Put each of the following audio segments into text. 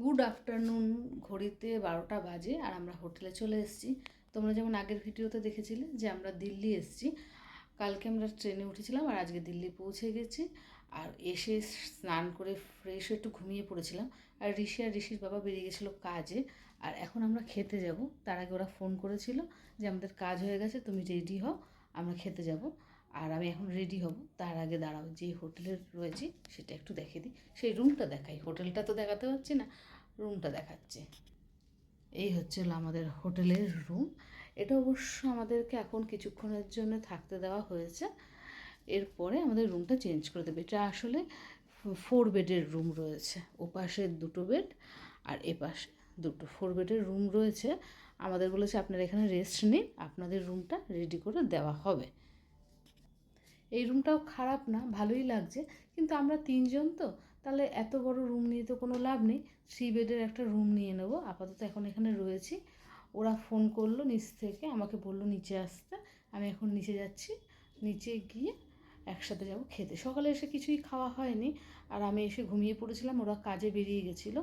Good afternoon ঘড়িতে বারোটা বাজে আর আমরা হোটেলে চলে এসেছি। তোমরা যেমন আগের ভিডিওতে দেখেছিলে যে আমরা দিল্লি এসেছি। কালকে আমরা ট্রেনে উঠেছিলাম আর আজকে দিল্লি পৌঁছে গেছি। আর এসে স্নান করে ফ্রেশ একটু ঘুমিয়ে পড়েছিলাম। আর ঋষি আর ঋষির বাবা বেরিয়ে গেছিল কাজে। আর এখন আমরা খেতে যাব। তার আগে ওরা ফোন করেছিল যে আমাদের কাজ হয়ে গেছে, তুমি রেডি হও, আমরা খেতে যাব। আর আমি এখন রেডি হব। তার আগে দাঁড়াও, যে হোটেলে রয়েছি সেটা একটু দেখে দিই। সেই রুমটা দেখাই। হোটেলটা তো দেখাতে পারছি না রুমটা দেখাচ্ছে। এই হচ্ছে আমাদের হোটেলের রুম এটা অবশ্য আমাদেরকে এখন কিছুক্ষণের জন্য থাকতে দেওয়া হয়েছে। এরপরে আমাদের রুমটা চেঞ্জ করে দেবে। এটা আসলে ফোর বেডের রুম রয়েছে। ওপাশে দুটো বেড আর এপাশে দুটো। ফোর বেডের রুম রয়েছে। আমাদের বলেছে আপনারা এখানে রেস্ট নিন। আপনাদের রুমটা রেডি করে দেওয়া হবে। এই রুমটাও খারাপ না, ভালোই লাগছে। কিন্তু আমরা তিনজন তো, তাহলে এত বড় রুম নিয়ে তো কোনো লাভ নেই। থ্রি বেডের একটা রুম নিয়ে নেব। আপাতত এখন এখানে রয়েছি। ওরা ফোন করল নিচ থেকে, আমাকে বলল নিচে আসতে। আমি এখন নিচে যাচ্ছি। নিচে গিয়ে একসাথে যাব খেতে। সকালে এসে কিছুই খাওয়া হয়নি। আর আমি এসে ঘুমিয়ে পড়েছিলাম, ওরা কাজে বেরিয়ে গেছিল।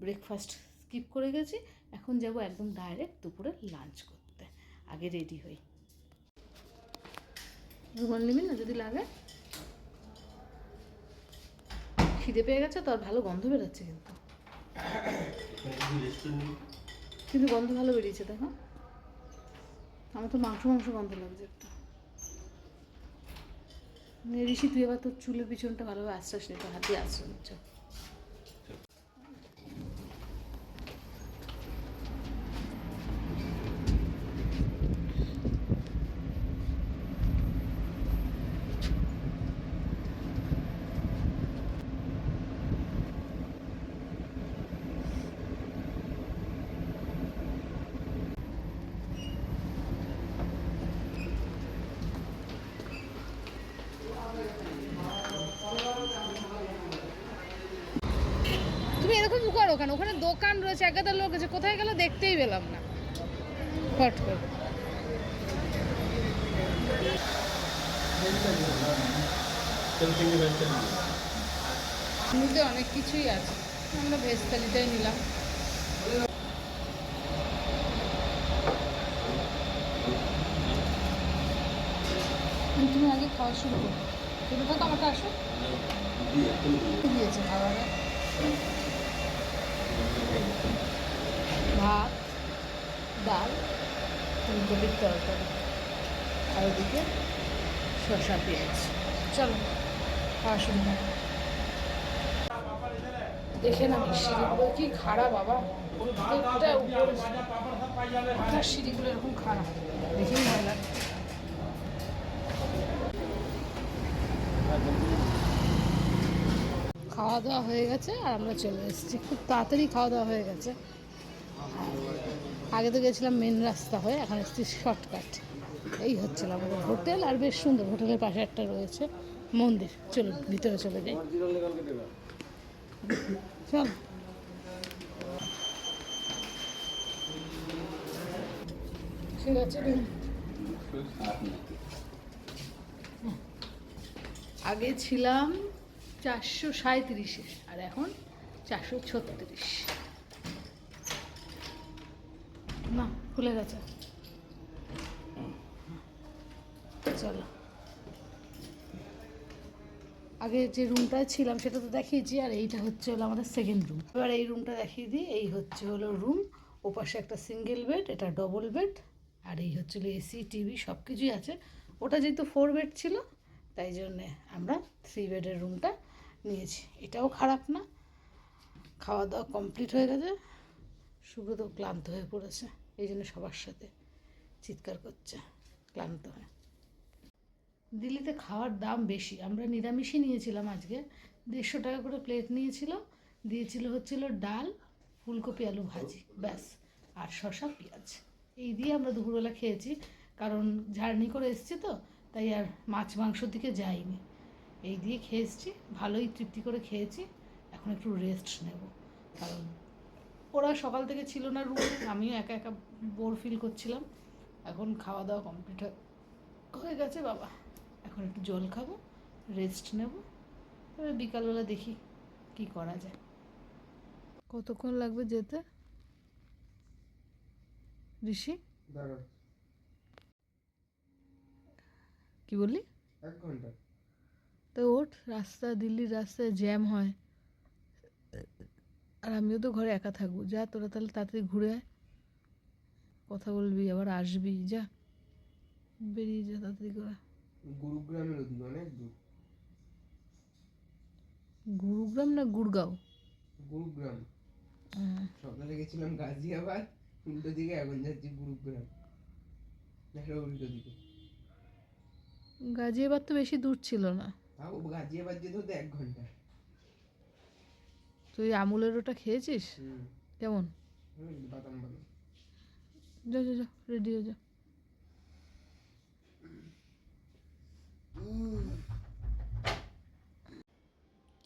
ব্রেকফাস্ট স্কিপ করে গেছি। এখন যাব একদম ডাইরেক্ট দুপুরে লাঞ্চ করতে। আগে রেডি হই। রুমাল নিবি না যদি লাগে। খিদে পেয়ে গেছে, তো আর ভালো গন্ধ বেরোচ্ছে কিন্তু। কিন্তু গন্ধ ভালো বেরিয়েছে, দেখো। আমার তো মাংস মাংস গন্ধ লাগছে একটা। ঋষি, তুই এবার তোর চুলের পিছনটা ভালোভাবে আশ্বাস নে তো হাত আশ্রয় নিচ্ছ তুমি এরকম করো কেন ওখানে দোকান রয়েছে একাধার লোক আছে কোথায় গেল দেখতেই পেলাম না। হট করে। অনেক কিছুই আছে। আমরা ভেজ থালিটাই নিলাম। তুমি আগে খাওয়া শুরু করো। শুরু থাকো আমাকে আসো। দিয়েছে খাবারে ভাত, ডাল, ফুলকপির তরকারি। আর ওদিকে শসা পেঁয়াজ। চলো, খাওয়া শুরু করো। দেখে না সিঁড়িগুলো কি খারাপ বাবা। প্রত্যেকটা উপরে মাথার সিঁড়িগুলো এরকম খারাপ দেখেই ভয় লাগে খাওয়া দাওয়া হয়ে গেছে আর আমরা চলে এসেছি। খুব তাড়াতাড়ি খাওয়া দাওয়া হয়ে গেছে। আগে তো গেছিলাম মেন রাস্তা হয়ে, এখন এসেছি শর্টকাট এই হচ্ছিল আমাদের হোটেল আর বেশ সুন্দর, হোটেলের পাশে একটা রয়েছে মন্দির। চলুন ভিতরে চলে যাই। চল। ঠিক আছে আগে ছিলাম চারশো সাঁত্রিশে আর এখন চারশো ছত্রিশ। না, খুলে গেছে। চলো। আগে যে রুমটায় ছিলাম, সেটা তো দেখিয়েছি, আর এইটা হচ্ছে হলো আমাদের সেকেন্ড রুম এবার এই রুমটা দেখিয়ে দিই, এই হচ্ছে হলো রুম ওপাশে একটা সিঙ্গেল বেড এটা ডবল বেড আর এই হচ্ছে এসি টিভি সব কিছুই আছে। ওটা যেহেতু ফোর বেড ছিল, তাই জন্যে আমরা থ্রি বেডের রুমটা নিয়েছি। এটাও খারাপ না। খাওয়া দাওয়া কমপ্লিট হয়ে গেছে। সুব্রত ক্লান্ত হয়ে পড়েছে। এই জন্য সবার সাথে চিৎকার করছে, ক্লান্ত হয়ে। দিল্লিতে খাওয়ার দাম বেশি। আমরা নিরামিষই নিয়েছিলাম আজকে। দেড়শো টাকা করে প্লেট নিয়েছিল। দিয়েছিল হচ্ছিল ডাল, ফুলকপি, আলু ভাজি। ব্যাস। আর শসা, পেঁয়াজ। এই দিয়ে আমরা দুপুরবেলা খেয়েছি। কারণ জার্নি করে এসেছি তো, তাই আর মাছ মাংসর দিকে যাইনি। এই দিয়ে খেয়ে এসেছি। ভালোই তৃপ্তি করে খেয়েছি। এখন একটু রেস্ট নেব। কারণ ওরা সকাল থেকে ছিল না রুমে আমিও একা একা বোর ফিল করছিলাম। এখন খাওয়া দাওয়া কমপ্লিট হয়ে গেছে বাবা। এখন একটু জল খাব রেস্ট নেব তবে বিকালবেলা দেখি কি করা যায়। কতক্ষণ লাগবে যেতে? ঋষি? কি বললি? এক ঘণ্টা। তো ওঠ রাস্তা দিল্লির রাস্তায় জ্যাম হয়। আর আমিও তো ঘরে একা থাকব। যা তোরা তাহলে তাড়াতাড়ি ঘুরে আয়। কথা বলবি আবার আসবি যা। বেরিয়ে যা তাড়াতাড়ি করে। গুরুগ্রামের অনেক দূর। গুরুগ্রাম না গুড়গাঁও গুরুগ্রাম। হ্যাঁ। সকালে গেছিলাম গাজিয়াবাদ উল্টো দিকে এখন যাচ্ছি গুরুগ্রাম। উল্টো দিকে। গাজিয়াবাদ তো বেশি দূর ছিল না। তাও গাজিয়াবাদ যেতে হতো এক ঘণ্টা। তুই আমুলের ওটা খেয়েছিস? কেমন? যা যা যা রেডি হয়ে যা।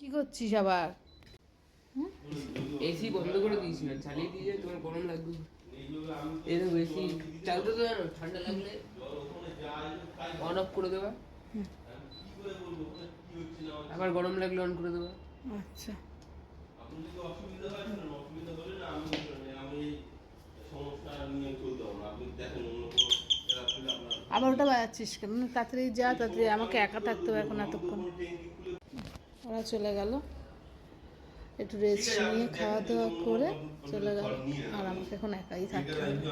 কি করছিস আবার? এসি বন্ধ করে দিয়েছিলাম চালিয়ে দিয়ে তোমার গরম লাগবে। এই দেখো এসি চালতে তো জানো ঠান্ডা লাগলে অন অফ করে দেওয়া আবার গরম লাগলে অন করে দেওয়া আচ্ছা। আবার ওটা বাজাচ্ছিস কেন? না, তাড়াতাড়ি যা তাড়াতাড়ি আমাকে একা থাকতে হবে এখন এতক্ষণ। ওরা চলে গেল। একটু রেস্ট নিয়ে খাওয়া দাওয়া করে চলে গেল। আর আমাকে এখন একাই থাকতে হবে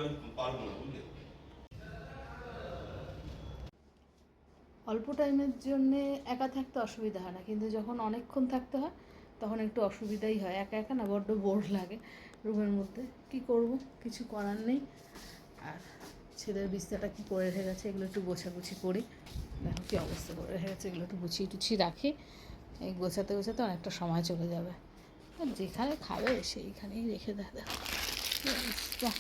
অল্প টাইমের জন্যে একা থাকতে অসুবিধা হয় না কিন্তু যখন অনেকক্ষণ থাকতে হয় তখন একটু অসুবিধাই হয়। একা একা না, বড্ড বোর লাগে রুমের মধ্যে। কি করব? কিছু করার নেই। আর ছেলের বিস্তারটা কি করে রেখে গেছে এগুলো একটু গোছাগুছি করি। দেখো কি অবস্থা করে রেখে গেছে এগুলো একটু গুছিয়ে টুছিয়ে রাখি। এই গোছাতে গোছাতে অনেকটা সময় চলে যাবে। আর যেখানে খাবে সেইখানেই রেখে দেয় দেখো অবস্থা।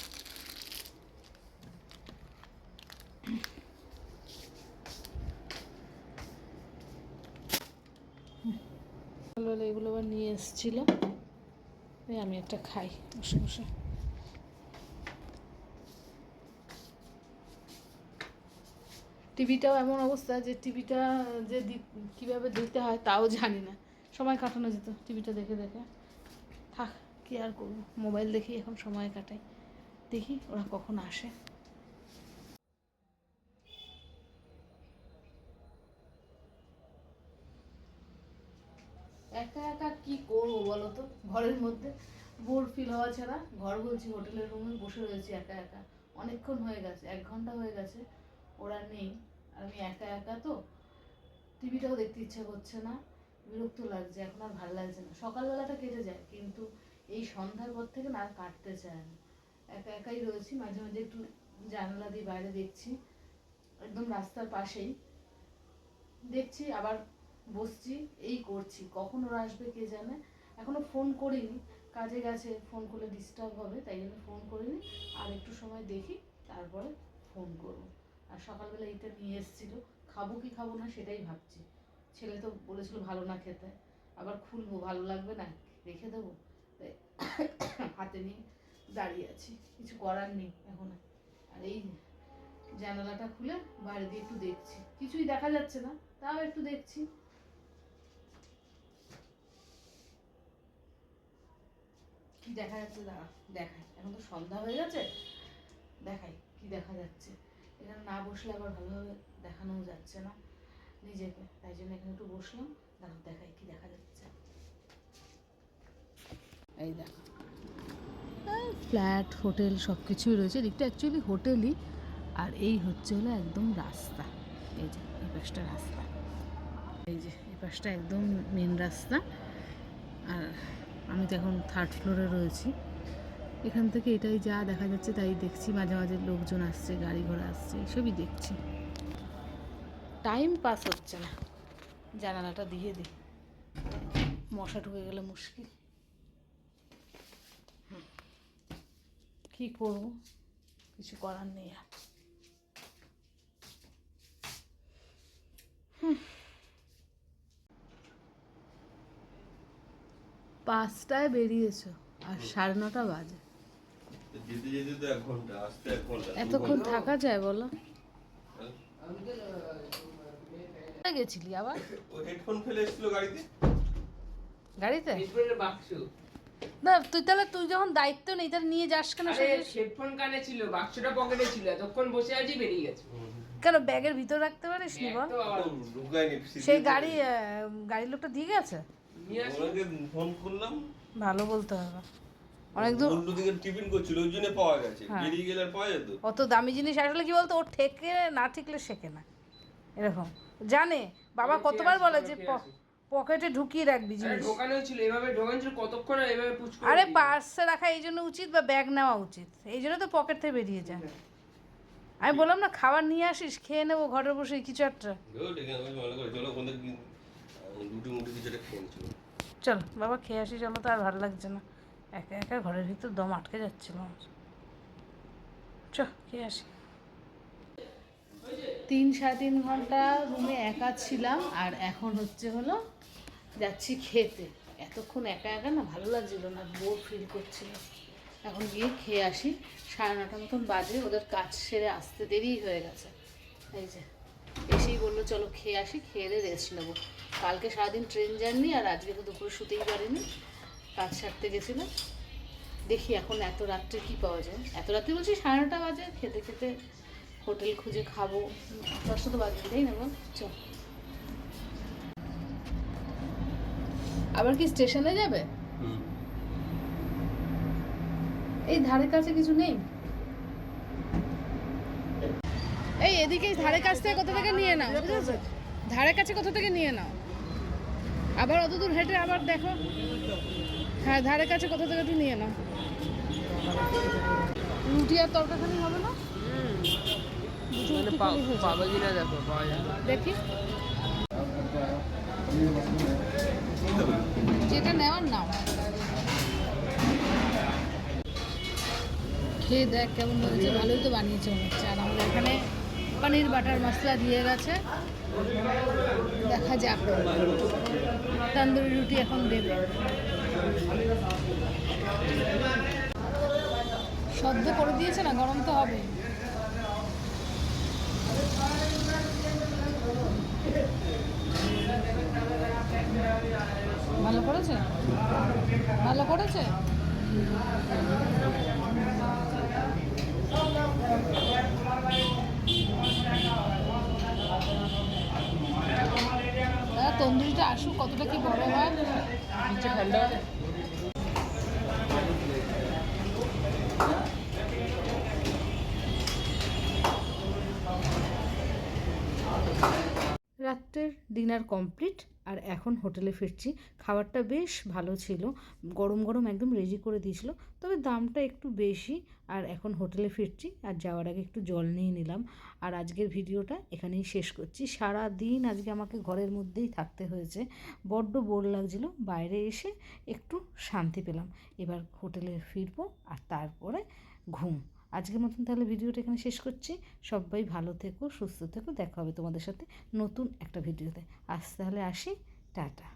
সকালবেলা এগুলো আবার নিয়ে এসেছিল আমি একটা খাই, বসে বসে। টিভিটাও এমন অবস্থা যে টিভিটা যে কীভাবে দিতে হয় তাও জানি না। সময় কাটানো যেত টিভিটা দেখে দেখে। থাক, কি আর করব? মোবাইল দেখি এখন সময় কাটাই। দেখি ওরা কখন আসে। একা একা কি করব বলো তো? ঘরের মধ্যে বোর ফিল হওয়া ছাড়া ঘর বলছি হোটেলের রুমে বসে রয়েছি একা একা। অনেকক্ষণ হয়ে গেছে, এক ঘণ্টা হয়ে গেছে, ওরা নেই। আর আমি একা একা তো টিভিটাও দেখতে ইচ্ছা করছে না। বিরক্ত লাগছে, এখন আর ভালো লাগছে না। সকালবেলাটা কেটে যায়, কিন্তু এই সন্ধ্যার পর থেকে না কাটতে চায় না। একা একাই রয়েছি, মাঝে মাঝে একটু জানলা দিয়ে বাইরে দেখছি। একদম রাস্তার পাশেই। দেখছি আবার বসছি, এই করছি, কখন ওরা আসবে কে জানে? এখনও ফোন করিনি, কাজে গেছে ফোন করলে ডিস্টার্ব হবে, তাই জন্য ফোন করিনি। আর একটু সময় দেখি, তারপরে ফোন করব। আর সকালবেলা এইটা নিয়ে এসেছিল, খাব কি খাব না সেটাই ভাবছি। ছেলে তো বলেছিল ভালো না খেতে, আবার খুলবো, ভালো লাগবে না, রেখে দেবো। হাতে নিয়ে দাঁড়িয়ে আছি, কিছু করার নেই এখন। আর এই জানালাটা খুলে বাইরে দিয়ে একটু দেখছি। কিছুই দেখা যাচ্ছে না, তাও একটু দেখছি। দেখা যাচ্ছে? দাঁড়া, দেখাই। এখন তো সন্ধ্যা হয়ে গেছে। দেখাই কি দেখা যাচ্ছে। এখানে না বসলে আবার ভালোভাবে দেখানোও যাচ্ছে না নিজেকে। তাই জন্য এখানে একটু বসলাম। দাঁড়া দেখাই কি দেখা যাচ্ছে। এই দেখো। ফ্ল্যাট, হোটেল সব কিছুই রয়েছে। এদিকটা অ্যাকচুয়ালি হোটেলই। আর এই হচ্ছে হলো একদম রাস্তা। এই যে, এই পাশটা রাস্তা। এই যে, এই পাশটা একদম মেন রাস্তা। আর আমি তো এখন থার্ড ফ্লোরে রয়েছি। এখান থেকে এটাই যা দেখা যাচ্ছে তাই দেখছি। মাঝে মাঝে লোকজন আসছে, গাড়ি ঘোড়া আসছে এসবই দেখছি। টাইম পাস হচ্ছে না। জানালাটা দিয়ে দিই মশা ঢুকে গেলে মুশকিল। কি করব? কিছু করার নেই আর। হুম। পাঁচটায় বেরিয়েছো আর সাড়ে নটা বাজে। যেতে যেতে তো এক ঘণ্টা আসতে এক ঘণ্টা দু এতক্ষণ থাকা যায় বলো? আমি গেছিলি আবার? হেডফোন ফেলে এসেছিল গাড়িতে? গাড়িতে? বাক্স না তুই তাহলে তুই যখন দায়িত্ব নেই তাহলে নিয়ে যাস কেন হেডফোন কানে ছিল বাক্সটা পকেটে ছিল এতক্ষণ বসে আছি বেরিয়ে গেছে। কেন ব্যাগের ভিতর রাখতে পারিস নি বল? সেই গাড়ি গাড়ির লোকটা দিয়ে গেছে? ফোন করলাম। ভালো বলতে হবে। অনেক দূর টিফিন করছিল ওই জন্য পাওয়া গেছে। হ্যাঁ। বেরিয়ে গেলে আর পাওয়া যেত। অত দামি জিনিস আসলে কি বলতো ওর ঠেকে না ঠিকলে শেখে না। এরকম। জানে বাবা কতবার বলে যে প- পকেটে ঢুকিয়ে রাখবি আরে জিনিস। ঢোকানো ছিল এভাবে ঢোকানো ছিল কতক্ষণ এভাবে পুচ করে আরে। পার্সে রাখা এই জন্য উচিত বা ব্যাগ নেওয়া উচিত? এই জন্য তো পকেট থেকে বেরিয়ে যায়। আমি বললাম না খাবার নিয়ে আসিস খেয়ে নেব ঘরে বসে কিছু একটা। রুটি মুটি কিছু একটা খেয়ে নিচ্ছিল। চল বাবা খেয়ে আসি চলো তো আর ভালো লাগছে না। একা একা ঘরের ভিতর দম আটকে যাচ্ছিল আমার। চ খেয়ে আসি। তিন সাড়ে তিন ঘণ্টা রুমে একা ছিলাম আর এখন হচ্ছে হলো যাচ্ছি খেতে। এতক্ষণ একা একা না ভালো লাগছিল না বোর ফিল করছিল। এখন গিয়ে খেয়ে আসি। সাড়ে নটা মতন বাজে ওদের কাজ সেরে আসতে দেরি হয়ে গেছে। এই যে। এসেই বলল চলো খেয়ে আসি খেয়ে দিয়ে রেস্ট নেব। কালকে সারাদিন ট্রেন জার্নি আর আজকে তো দুপুরে শুতেই পারিনি। কাজ সারতে গেছিলাম। দেখি এখন এত রাত্রে কি পাওয়া যায়। এত রাত্রে বলছি সাড়ে নটা বাজে খেতে খেতে হোটেল খুঁজে খাব। দশটা তো বাজে তাই না বল চ আবার কি স্টেশনে যাবে? এই ধারে কাছে কিছু নেই? এই এদিকে ধারে কাছ থেকে কোথা থেকে নিয়ে নাও। বুঝেছ ধারে কাছে কোথা থেকে নিয়ে নাও। আবার অত দূর হেঁটে আবার দেখো। হ্যাঁ ধারে কাছে কোথা থেকে একটু নিয়ে নাও। রুটি আর তরকারি হবে না? মানে কিনা দেখো পাওয়া যায় দেখি। যেটা নেওয়ার নাও। খেয়ে দেখ কেমন হয়েছে। ভালোই তো বানিয়েছে মনে হচ্ছে। আর আমরা এখানে পনির বাটার মশলা দিয়ে গেছে। দেখা যাক। তন্দুরি রুটি এখন দেবে। সদ্য করে দিয়েছে না, গরম তো হবে। ভালো করেছে? ভালো করেছে? তন্দুরিটা আসুক কতটা কি বড় হয়? রাত্রের ডিনার কমপ্লিট। আর এখন হোটেলে ফিরছি। খাবারটা বেশ ভালো ছিল। গরম গরম একদম রেডি করে দিয়েছিল। তবে দামটা একটু বেশি। আর এখন হোটেলে ফিরছি। আর যাওয়ার আগে একটু জল নিয়ে নিলাম। আর আজকের ভিডিওটা এখানেই শেষ করছি। সারা দিন আজকে আমাকে ঘরের মধ্যেই থাকতে হয়েছে। বড্ড বোর লাগছিল। বাইরে এসে একটু শান্তি পেলাম। এবার হোটেলে ফিরবো। আর তারপরে ঘুম। আজকের মতন তাহলে ভিডিওটা এখানে শেষ করছি। সবাই ভালো থেকো, সুস্থ থেকো, দেখা হবে তোমাদের সাথে নতুন একটা ভিডিওতে। আজ তাহলে আসি, টাটা।